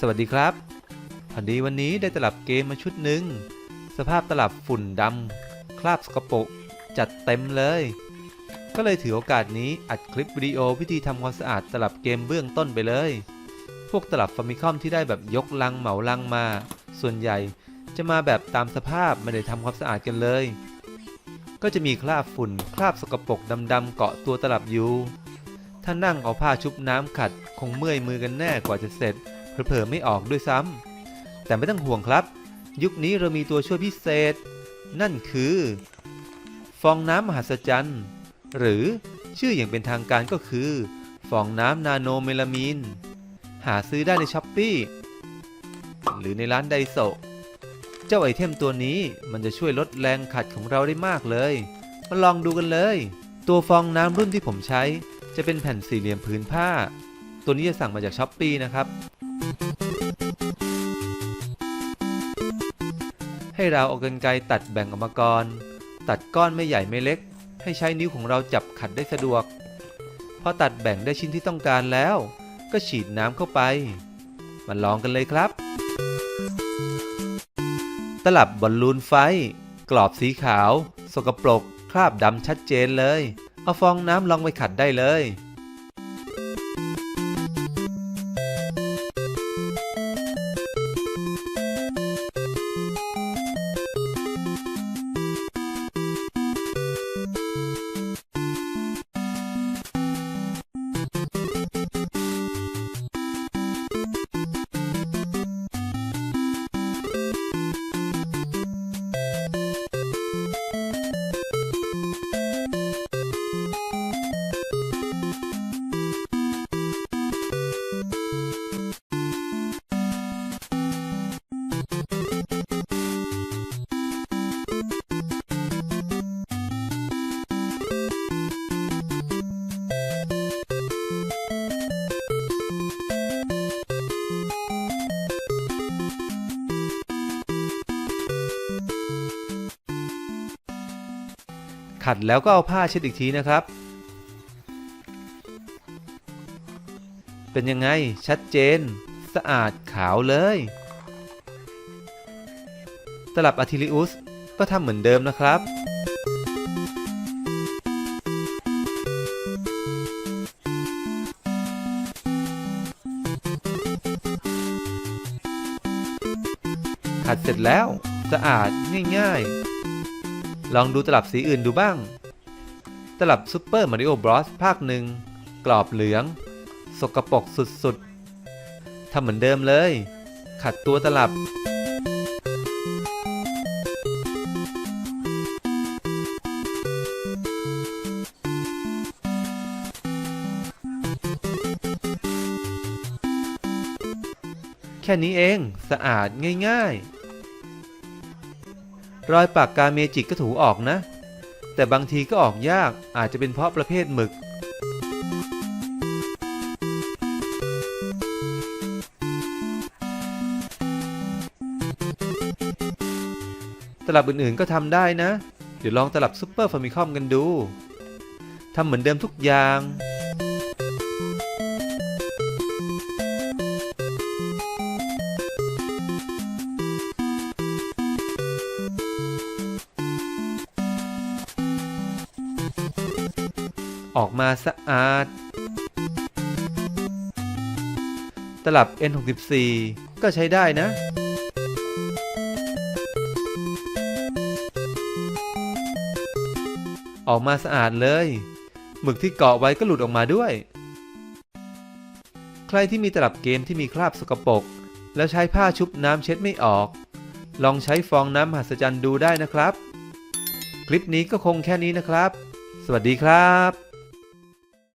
สวัสดีครับพอดีวันนี้ได้ตลับเกมมาชุดหนึ่ง สภาพตลับฝุ่นดำคราบสกปรกจัดเต็มเลย ก็เลยถือโอกาสนี้อัดคลิปวิดีโอวิธีทำความสะอาดตลับเกมเบื้องต้นไปเลย พวกตลับฟามิคอมที่ได้แบบยกลังเหมาลังมา ส่วนใหญ่จะมาแบบตามสภาพไม่ได้ทำความสะอาดกันเลย ก็จะมีคราบฝุ่นคราบสกปรกดำๆเกาะตัวตลับอยู่ถ้านั่งเอาผ้าชุบน้ำขัดคงเมื่อยมือกันแน่กว่าจะเสร็จ เผลอไม่ออกด้วยซ้ำแต่ไม่ต้องห่วงครับ ยุคนี้เรามีตัวช่วยพิเศษ นั่นคือ ฟองน้ำมหัศจรรย์ หรือชื่ออย่างเป็นทางการก็คือ ฟองน้ำนาโนเมลามีน หาซื้อได้ในช้อปปีหรือในร้านไดโซเจ้าไอเทมตัวนี้มันจะช่วยลดแรงขัดของเราได้มากเลย มาลองดูกันเลย ตัวฟองน้ำรุ่นที่ผมใช้ จะเป็นแผ่นสี่เหลี่ยมผืนผ้า ตัวนี้จะสั่งมาจากช้อปปีนะครับ ให้เราเอากรรไกรตัดแบ่งออกมาก่อนตัดก้อนไม่ใหญ่ไม่เล็ก ให้ใช้นิ้วของเราจับขัดได้สะดวก พอตัดแบ่งได้ชิ้นที่ต้องการแล้ว ก็ฉีดน้ำเข้าไป มาลองกันเลยครับ ตลับบอลลูนไฟ กรอบสีขาว สกปรก คราบดำชัดเจนเลย เอาฟองน้ำลองไปขัดได้เลย ขัดแล้วก็เอาผ้าเช็ดอีกทีนะครับ เป็นยังไงชัดเจน สะอาดขาวเลย ตลับอะทิลิอุสก็ทำเหมือนเดิมนะครับขัดเสร็จแล้ว สะอาดง่าย ๆ ลองดูตลับสีอื่นดูบ้าง ตลับซูเปอร์มาริโอบรอสภาคหนึ่งกรอบเหลือง สกปรกสุดๆทำเหมือนเดิมเลย ขัดตัวตลับ แค่นี้เองสะอาดง่ายๆ รอยปากกาเมจิกก็ถูออกนะ แต่บางทีก็ออกยากอาจจะเป็นเพราะประเภทหมึก ตลับอื่นๆก็ทำได้นะ เดี๋ยวลองตลับซุปเปอร์ฟามิคอมกันดูทำเหมือนเดิมทุกอย่าง ออกมาสะอาด ตลับ N64 ก็ใช้ได้นะ ออกมาสะอาดเลย หมึกที่เกาะไว้ก็หลุดออกมาด้วย ใครที่มีตลับเกมที่มีคราบสกปรกแล้วใช้ผ้าชุบน้ำเช็ดไม่ออก ลองใช้ฟองน้ำมหัศจรรย์ดูได้นะครับ คลิปนี้ก็คงแค่นี้นะครับ สวัสดีครับ